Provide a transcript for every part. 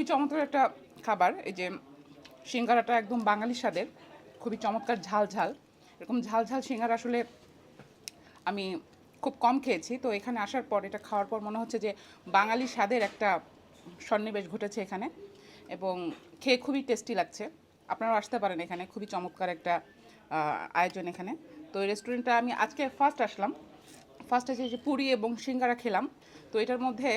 খুবই চমৎকার একটা খাবার, এই যে সিঙ্গারাটা একদম বাঙালি স্বাদের, খুবই চমৎকার ঝাল ঝাল। এরকম ঝাল ঝাল সিঙ্গারা আসলে আমি খুব কম খেয়েছি, তো এখানে আসার পর, এটা খাওয়ার পর মনে হচ্ছে যে বাঙালি স্বাদের একটা সন্নিবেশ ঘটেছে এখানে এবং খেয়ে খুবই টেস্টি লাগছে। আপনারাও আসতে পারেন এখানে, খুবই চমৎকার একটা আয়োজন এখানে। তো এই রেস্টুরেন্টটা আমি আজকে ফার্স্ট আসলাম। ফার্স্ট এসে যে পুরি এবং সিঙ্গারা খেলাম। তো এটার মধ্যে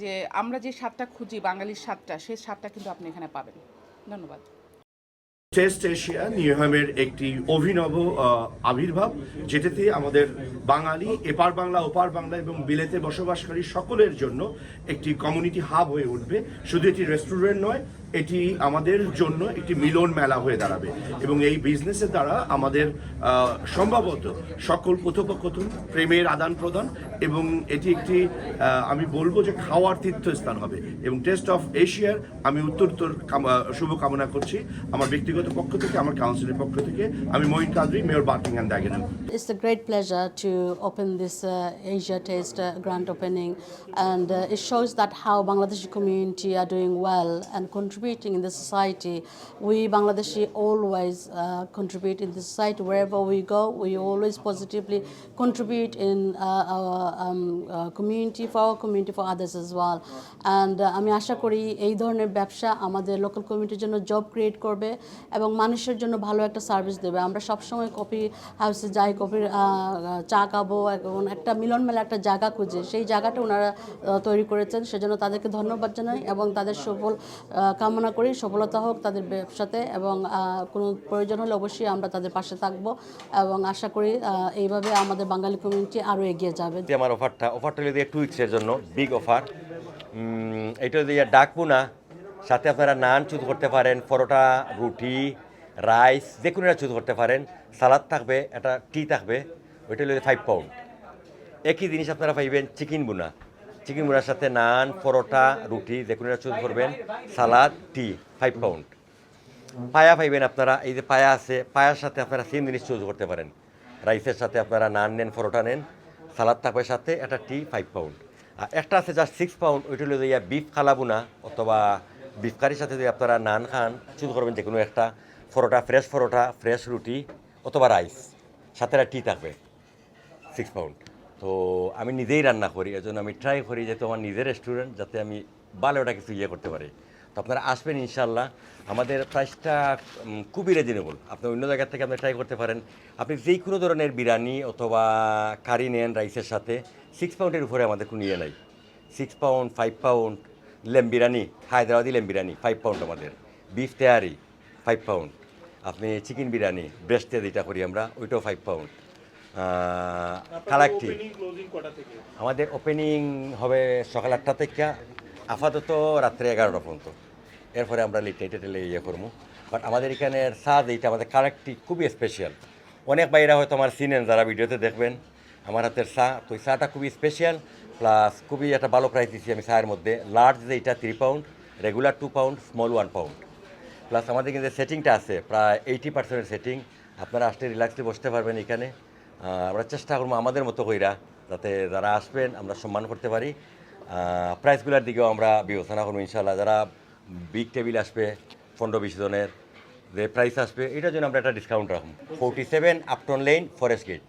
যে আমরা যে স্বাদটা খুঁজি, বাঙালির স্বাদটা সেই স্বাদটা কিন্তু আপনি এখানে পাবেন। ধন্যবাদ। টেস্ট এশিয়া নিউহামের একটি অভিনব আবির্ভাব, যেটাতে আমাদের বাঙালি এপার বাংলা, ওপার বাংলা এবং বিলেতে বসবাসকারী সকলের জন্য একটি কমিউনিটি হাব হয়ে উঠবে। শুধু এটি রেস্টুরেন্ট নয় এটি আমাদের জন্য একটি মিলন মেলা হয়ে দাঁড়াবে। এবং এই বিজনেসের দ্বারা আমাদের সম্ভবত সকল কথোপকথন প্রেমের আদান প্রদান এবং এটি একটি আমি বলব যে খাওয়ার তীর্থস্থান হবে। এবং টেস্ট অফ এশিয়ার আমি উত্তরোত্তর কাম- শুভকামনা করছি আমার ব্যক্তিগত পক্ষ থেকে আমার কাউন্সিলের পক্ষ থেকে। আমি Moin Qadri mayor Barking Dagenham It's a great pleasure to open this uh, Asia Taste uh, grand opening, and uh, it shows that how Bangladeshi community are doing well and in the society. We Bangladeshi always uh, contribute in the society wherever we go. We always positively contribute in uh, our um, uh, community for our community for others as well. And uh, আমি আশা করি এই ধরনের ব্যবসা আমাদের local কমিউনিটির জন্য job create করবে এবং মানুষের জন্য ভালো একটা সার্ভিস দেবে আমরা সবসময় কফি হাউসে যাই কফির চা খাব এবং একটা মিলন মেলা একটা জায়গা খুঁজে সেই জায়গাটা ওনারা তৈরি করেছেন সেজন্য তাদেরকে ধন্যবাদ জানাই এবং তাদের সফল কামনা করি, সফলতা হোক তাদের ব্যবসাতে এবং কোনো প্রয়োজন হলে অবশ্যই আমরা তাদের পাশে থাকব এবং আশা করি এইভাবে আমাদের বাঙালি কমিউনিটি আরও এগিয়ে যাবে। আমার অফারটা অফারটা হলো দিয়ে টু উইক্সের জন্য বিগ অফার এটা দিয়ে ডাকবো না, সাথে আপনারা নান চুজ করতে পারেন, পরোটা, রুটি রাইস যে কোনো চুজ করতে পারেন। সালাদ থাকবে, একটা টি থাকবে, ওইটা হলো ফাইভ পাউন্ড একই জিনিস আপনারা পাইবেন চিকেন বুনা চিকেন মুড়ার সাথে নান, পরোটা, রুটি, যে কোনো চুজ করবেন। সালাদ টি ফাইভ পাউন্ড পায়া পাইবেন আপনারা, এই যে পায়া আছে, পায়ার সাথে আপনারা সেম জিনিস চুজ করতে পারেন। রাইসের সাথে আপনারা নান নেন, পরোটা নেন, সালাদ থাকবে সাথে, একটা টি ফাইভ পাউন্ড আর একটা আছে জাস্ট সিক্স পাউন্ড ওইটা হলো ইয়া বিফ খালাবুনা, অথবা বিফ কারির সাথে যদি আপনারা নান খান চুজ করবেন যে কোনো একটা। পরোটা ফ্রেশ পরোটা ফ্রেশ রুটি, অথবা রাইস সাথে একটা টি থাকবে সিক্স পাউন্ড তো আমি নিজেই রান্না করি, এজন্য আমি ট্রাই করি যেহেতু আমার নিজের রেস্টুরেন্ট যাতে আমি ভালো ওটা কিছু ইয়ে করতে পারি। তো আপনারা আসবেন ইনশাল্লাহ আমাদের প্রাইসটা খুবই রিজনেবল আপনি অন্য জায়গা থেকে আপনি ট্রাই করতে পারেন। আপনি যেই কোনো ধরনের বিরিয়ানি অথবা কারি নেন রাইসের সাথে সিক্স পাউন্ডের উপরে আমাদের কোনো ইয়ে নাই six pound five pound lamb biryani, Hyderabadi lamb biryani five pound আমাদের। বিফ তেয়ারি ফাইভ পাউন্ড আপনি চিকেন বিরিয়ানি ব্রেস্ট যেটা করি আমরা, ওইটাও ফাইভ পাউন্ড কালাকটি আমাদের ওপেনিং হবে সকাল আটটা থেকে আপাতত রাত্রে এগারোটা পর্যন্ত। এরপরে আমরা লিট টেলে ইয়ে করব। বাট আমাদের এখানের স্বাদ এইটা আমাদের কালাকটি খুবই স্পেশাল অনেক বাইরা হয়তো আমার চিনেন যারা ভিডিওতে দেখবেন। আমার হাতের চা তো এই চাটা খুবই স্পেশাল প্লাস খুবই একটা ভালো প্রাইস দিচ্ছি আমি চায়ের মধ্যে। লার্জ যেটা three pound regular two pound small one pound plus আমাদের কিন্তু সেটিংটা আছে প্রায় এইটি পার্সেন্টের সেটিং আপনারা আসলে রিল্যাক্সলি বসতে পারবেন এখানে। আমরা চেষ্টা করব আমাদের মতো কইরা যাতে যারা আসবেন আমরা সম্মান করতে পারি। প্রাইসগুলোর দিকেও আমরা বিবেচনা করব ইনশাল্লাহ যারা বিগ টেবিল আসবে পনেরো বিশ জনের যে প্রাইস আসবে এটার জন্য আমরা একটা ডিসকাউন্ট রাখব। Forty seven Upton Lane Forest Gate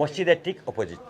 মসজিদের ঠিক অপোজিট